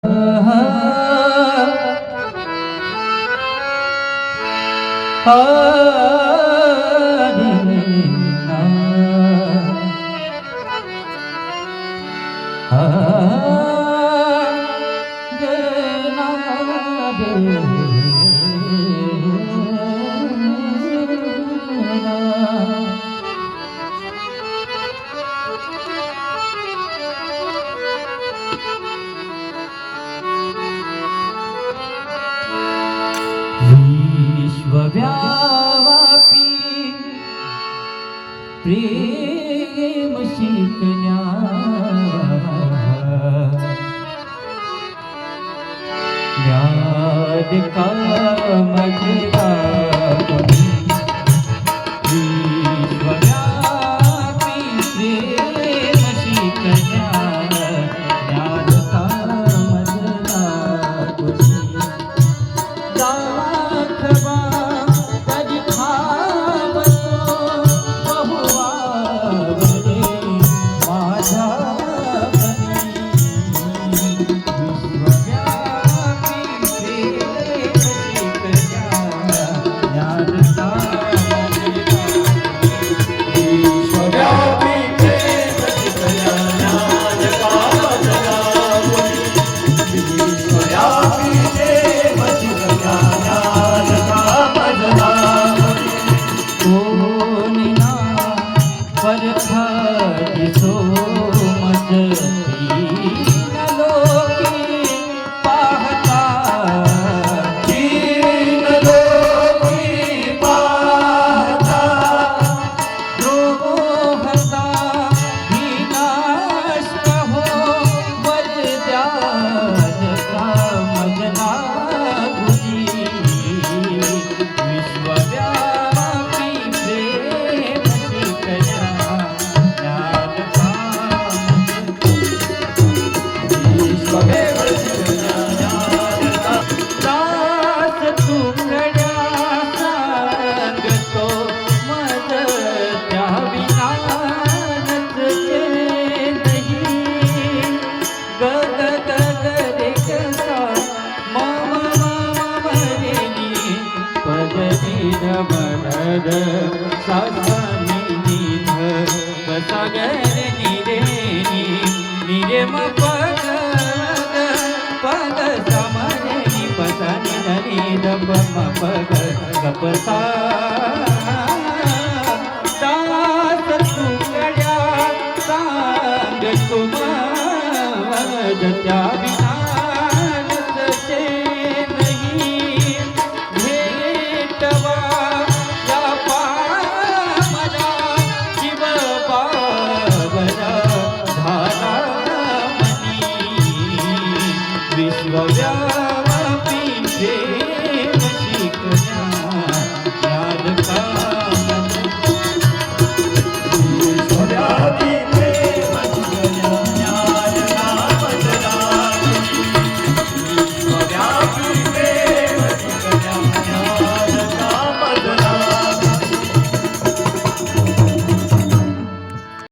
Ah, વવ્યાવાપી પ્રેમ શીખન્યા યાદ કામ पद साधानी निध बसागर निरेनी निरेम पद पद समरणी पसानी धनी दब मग कपसा दास तुकड्या सांग तुमा जत्या विना 老家。